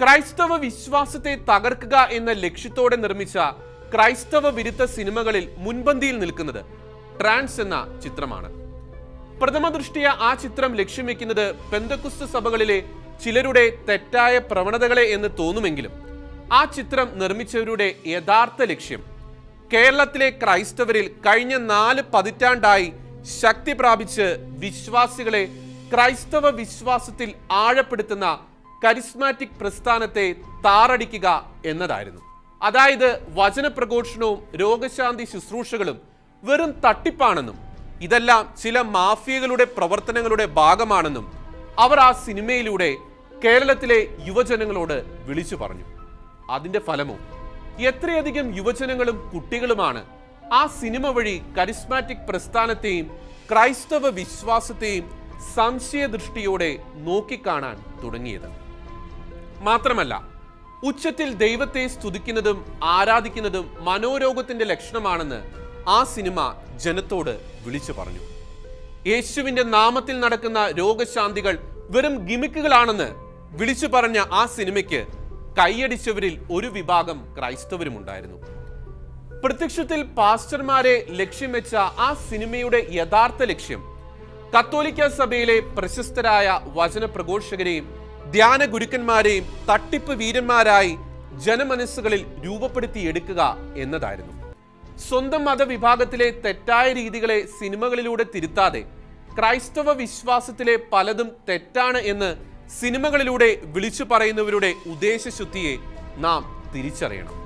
ക്രൈസ്തവ വിശ്വാസത്തെ തകർക്കുക എന്ന ലക്ഷ്യത്തോടെ നിർമ്മിച്ച ക്രൈസ്തവ വിരുദ്ധ സിനിമകളിൽ മുൻപന്തിയിൽ നിൽക്കുന്നത് ട്രാൻസ് എന്ന ചിത്രമാണ്. പ്രഥമ ദൃഷ്ടിയ ആ ചിത്രം ലക്ഷ്യം വെക്കുന്നത് പെന്തക്കുസ്ത സഭകളിലെ ചിലരുടെ തെറ്റായ പ്രവണതകളെ എന്ന് തോന്നുമെങ്കിലും ആ ചിത്രം നിർമ്മിച്ചവരുടെ യഥാർത്ഥ ലക്ഷ്യം കേരളത്തിലെ ക്രൈസ്തവരിൽ കഴിഞ്ഞ നാല് പതിറ്റാണ്ടായി ശക്തി പ്രാപിച്ച് വിശ്വാസികളെ ക്രൈസ്തവ വിശ്വാസത്തിൽ ആഴപ്പെടുത്തുന്ന കരിസ്മാറ്റിക് പ്രസ്ഥാനത്തെ താറടിക്കുക എന്നതായിരുന്നു. അതായത് വചനപ്രഘോഷണവും രോഗശാന്തി ശുശ്രൂഷകളും വെറും തട്ടിപ്പാണെന്നും ഇതെല്ലാം ചില മാഫിയകളുടെ പ്രവർത്തനങ്ങളുടെ ഭാഗമാണെന്നും അവർ ആ സിനിമയിലൂടെ കേരളത്തിലെ യുവജനങ്ങളോട് വിളിച്ചു പറഞ്ഞു. അതിന്റെ ഫലമോ? എത്രയധികം യുവജനങ്ങളും കുട്ടികളുമാണ് ആ സിനിമ വഴി കരിസ്മാറ്റിക് പ്രസ്ഥാനത്തെയും ക്രൈസ്തവ വിശ്വാസത്തെയും സംശയദൃഷ്ടിയോടെ നോക്കിക്കാണാൻ തുടങ്ങിയത്. മാത്രമല്ല ഉച്ചത്തിൽ ദൈവത്തെ സ്തുതിക്കുന്നതും ആരാധിക്കുന്നതും മനോരോഗത്തിന്റെ ലക്ഷണമാണെന്ന് ആ സിനിമ ജനത്തോട് വിളിച്ചു പറഞ്ഞു. യേശുവിന്റെ നാമത്തിൽ നടക്കുന്ന രോഗശാന്തികൾ വെറും ഗിമിക്കുകളാണെന്ന് വിളിച്ചു പറഞ്ഞ ആ സിനിമയ്ക്ക് കൈയടിച്ചവരിൽ ഒരു വിഭാഗം ക്രൈസ്തവരുമുണ്ടായിരുന്നു. പ്രത്യക്ഷത്തിൽ പാസ്റ്റർമാരെ ലക്ഷ്യം വെച്ച ആ സിനിമയുടെ യഥാർത്ഥ ലക്ഷ്യം കത്തോലിക്ക സഭയിലെ പ്രശസ്തരായ വചന പ്രഘോഷകരെയും ധ്യാന ഗുരുക്കന്മാരെയും തട്ടിപ്പ് വീരന്മാരായി ജനമനസ്സുകളിൽ രൂപപ്പെടുത്തിയെടുക്കുക എന്നതായിരുന്നു. സ്വന്തം മതവിഭാഗത്തിലെ തെറ്റായ രീതികളെ സിനിമകളിലൂടെ തിരുത്താതെ ക്രൈസ്തവ വിശ്വാസത്തിലെ പലതും തെറ്റാണ് എന്ന് സിനിമകളിലൂടെ വിളിച്ചു പറയുന്നവരുടെ ഉദ്ദേശശുദ്ധിയെ നാം തിരിച്ചറിയണം.